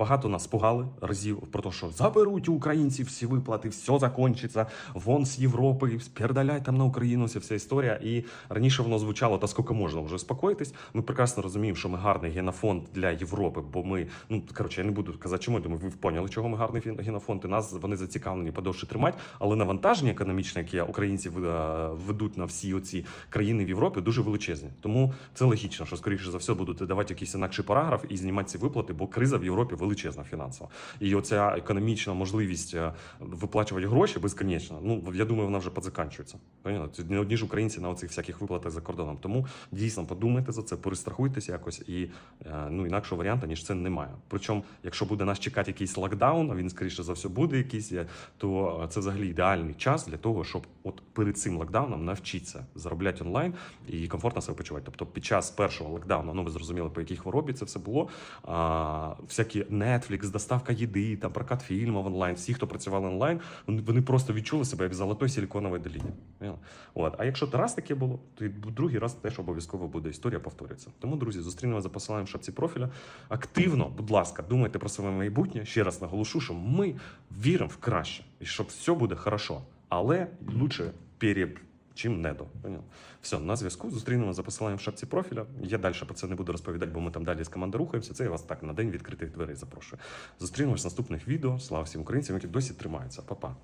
багато нас пугали разів про те, що заберуть у українців всі виплати, все закончиться, вон з Європи, передаляй там на Україну, ця вся історія. І раніше воно звучало, та скільки можна вже успокоїтись. Ми прекрасно розуміємо, що ми гарний генофонд для Європи, бо ми, ну коротше, я не буду казати, чому я думаю, ви поняли, чого ми гарний генофонд, і нас вони зацікавлені подовше тримати, але навантаження економічне, яке українці е, ведуть на всі оці країни в Європі, дуже величезні. Тому це логічно, що скоріше за все будуть давати якийсь інакший параграф і знімати ці виплати, бо криза в Європі величезна фінансова. І оця економічна можливість е, виплачувати гроші безконечно. Ну я думаю, вона вже подзаканчується. Не одні ж українці на оцих всяких виплатах за кордоном. Тому дійсно подумайте за це, перестрахуйтеся якось, і е, ну інакшого варіанту ніж це немає. Причому, якщо буде нас чекати якийсь локдаун, а він скоріше за все буде якийсь, е, то це взагалі ідеальний час для того, щоб от перед цим локдауном навчитися заробляти онлайн і комфортно себе почувати. Тобто, під час першого локдауну, ну ви зрозуміли, по якій хворобі це все було. А, всякі Netflix, доставка їди, там прокат фільмів онлайн. Всі, хто працювали онлайн, вони, просто відчули себе як в золотої силіконовій доліні. От. А якщо раз таке було, то другий раз теж обов'язково буде історія повторюється. Тому, друзі, зустрінемо за посиланням в шапці профіля. Активно, будь ласка, думайте про своє майбутнє. Ще раз наголошу, що ми віримо в краще і що все буде хорошо. Але лучше перед чим не до. Поняв? Все, на зв'язку. Зустрінемо за посиланням в шапці профіля. Я далі про це не буду розповідати, бо ми там далі з команди рухаємося. Це я вас так на день відкритих дверей запрошую. Зустрінемось в наступних відео. Слава всім українцям, які досі тримаються. Па-па.